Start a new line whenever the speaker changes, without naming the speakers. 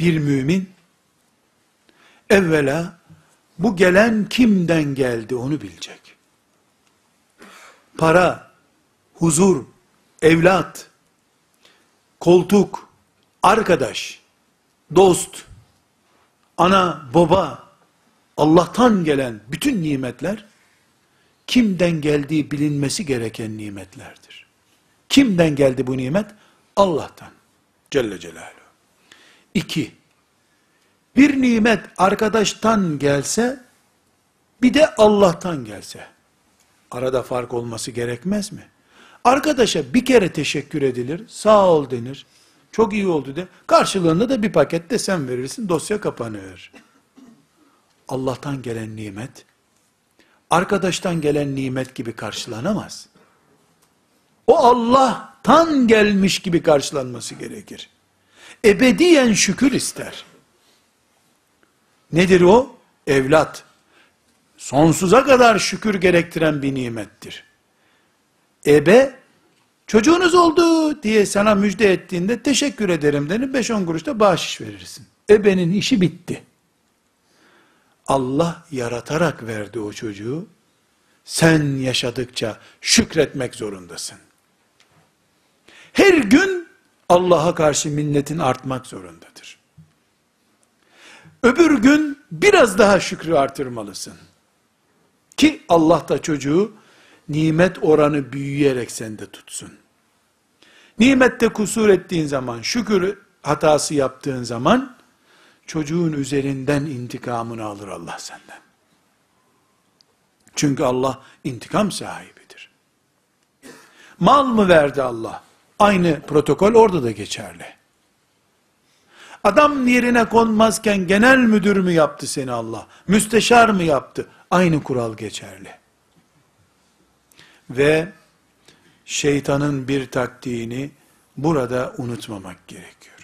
Bir mümin, evvela bu gelen kimden geldi onu bilecek. Para, huzur, evlat, koltuk, arkadaş, dost, ana, baba, Allah'tan gelen bütün nimetler, kimden geldiği bilinmesi gereken nimetlerdir. Kimden geldi bu nimet? Allah'tan. Celle Celaluhu. İki, bir nimet arkadaştan gelse, bir de Allah'tan gelse, arada fark olması gerekmez mi? Arkadaşa bir kere teşekkür edilir, sağ ol denir, çok iyi oldu de, karşılığında da bir paket de sen verirsin, dosya kapanır. Allah'tan gelen nimet, arkadaştan gelen nimet gibi karşılanamaz. O Allah'tan gelmiş gibi karşılanması gerekir. Ebediyen şükür ister. Nedir o? Evlat. Sonsuza kadar şükür gerektiren bir nimettir. Ebe, çocuğunuz oldu diye sana müjde ettiğinde teşekkür ederim denir, 5-10 kuruş da bahşiş verirsin. Ebenin işi bitti. Allah yaratarak verdi o çocuğu. Sen yaşadıkça şükretmek zorundasın. Her gün Allah'a karşı minnetin artmak zorundadır. Öbür gün biraz daha şükrü artırmalısın. Ki Allah da çocuğu nimet oranı büyüyerek sende tutsun. Nimette kusur ettiğin zaman, şükür hatası yaptığın zaman, çocuğun üzerinden intikamını alır Allah senden. Çünkü Allah intikam sahibidir. Mal mı verdi Allah? Aynı protokol orada da geçerli. Adam yerine konmazken genel müdür mü yaptı seni Allah? Müsteşar mı yaptı? Aynı kural geçerli. Ve şeytanın bir taktiğini burada unutmamak gerekiyor.